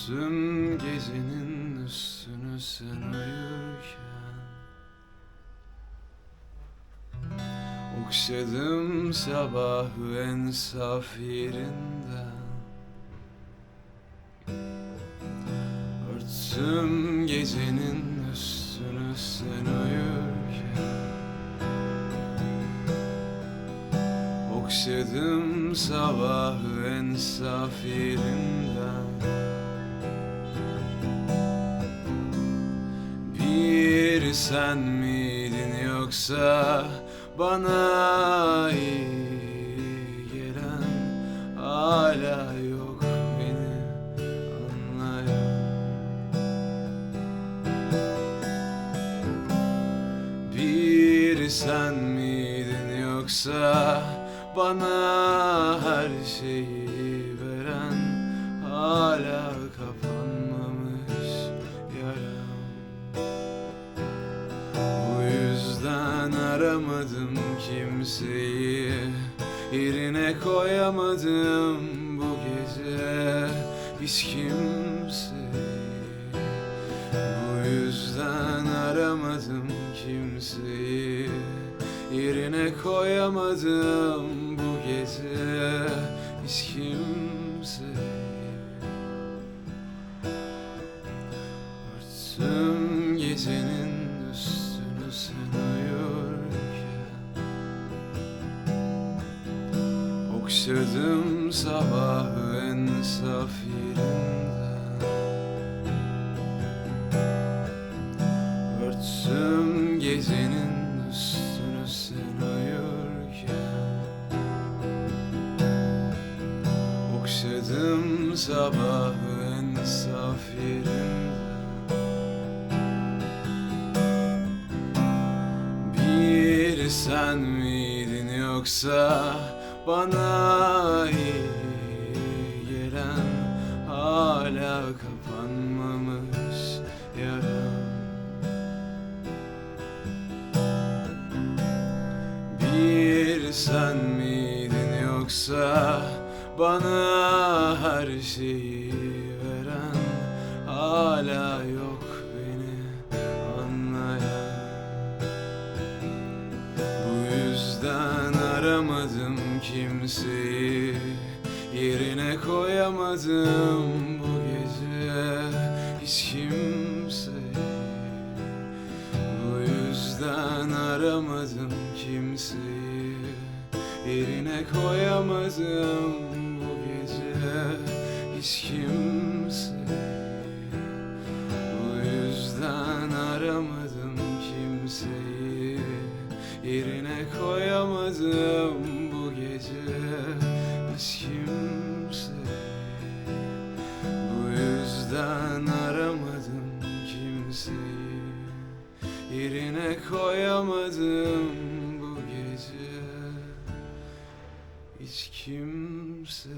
Örtsün gecenin üstünü sen uyurken. Okşadım sabahı en saf yerinden Örttüm gecenin üstünü sen uyurken. Okşadım sabahı en saf yerinden Sen miydin yoksa bana iyi gelen Hala yok beni anlayan. Bir sen miydin yoksa bana her şeyi aramadım kimseyi Yerine koyamadım bu gece hiç kimseyi. Bu yüzden aramadım kimseyi Yerine koyamadım bu gece hiç kimseyi. Örttüm gecenin Okşadım sabahı en saf yerinden. Örtsün gecenin üstünü sen uyurken. Okşadım sabahı en saf yerinden. Bir sen miydin yoksa bana iyi gelen Hala kapanmamış yaram. Bir sen miydin yoksa bana her şeyi veren Hala yok beni anlayan. Bu yüzden aramadım kimseyi Yerine koyamadım bu gece. Hiç kimseyi bu yüzden aramadım kimseyi Yerine koyamadım bu gece. Hiç kimseyi Bu yüzden aramadım kimseyi Yerine koyamadım yüzden aramadım kimseyi. Yerine koyamadım bu gece. Hiç kimseyi